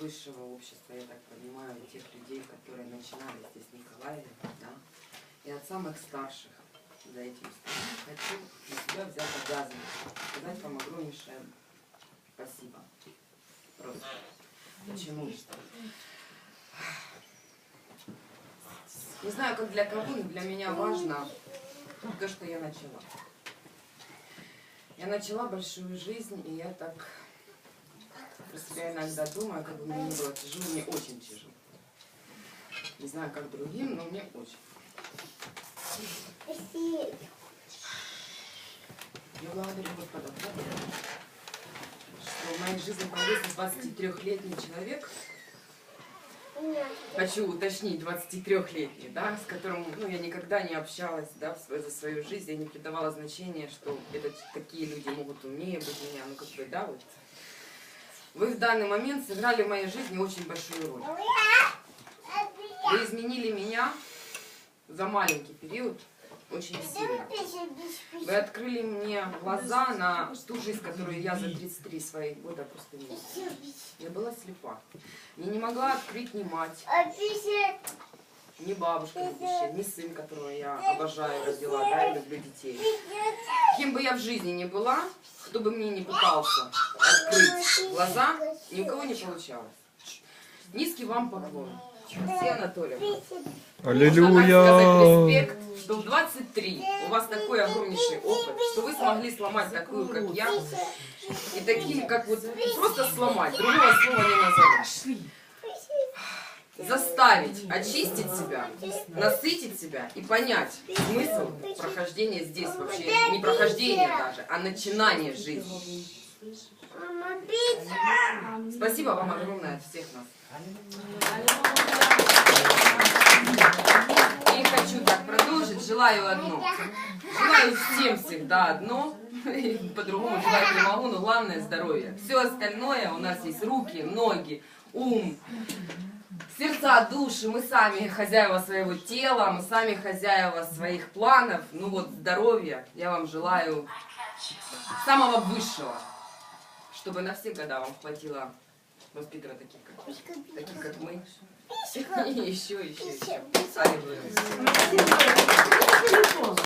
высшего общества, я так понимаю, тех людей, которые начинали здесь Николаеве, да, и от самых старших за этим столом хочу на себя взять обязанность сказать вам огромнейшее спасибо. Просто. Почему? Не знаю, как для кого, но для меня важно то, что я начала. Я начала большую жизнь, и я так про себя иногда думаю, как бы мне не было тяжело, мне очень тяжело. Не знаю, как другим, но мне очень. Я благодарю Господа, что в моей жизни появился 23-летний человек, хочу уточнить, 23-летний, да, с которым ну, я никогда не общалась да, за свою жизнь, я не придавала значения, что это такие люди могут умнее быть меня, ну как бы, да, вот. Вы в данный момент сыграли в моей жизни очень большую роль. Вы изменили меня за маленький период очень сильно. Вы открыли мне глаза на ту жизнь, которую я за 33 своих года просто не. Я была слепа. Я не могла открыть ни мать, ни бабушка, любящая, ни сын, которого я обожаю, родила, да, и люблю детей. Кем бы я в жизни ни была, кто бы мне не пытался открыть глаза, ни у кого не получалось. Низкий вам поклон. Все Анатольевна. Аллилуйя! респект, что в 23 у вас такой огромнейший опыт, что вы смогли сломать такую, как я, и таким, как вот, просто сломать, другого слова не назовешь. Заставить, очистить себя, насытить себя и понять смысл прохождения здесь вообще, не прохождения даже, а начинания жизни. Спасибо вам огромное от всех нас. И хочу так продолжить. Желаю одно. Желаю всем всегда одно. И По-другому желать не могу, но главное здоровье. Все остальное у нас есть руки, ноги, ум, сердца, души. Мы сами хозяева своего тела, мы сами хозяева своих планов. Ну вот здоровья я вам желаю самого высшего, чтобы на все года вам хватило воспитывать таких, как, таких, как мы. И еще, еще, еще. Аллилуйя.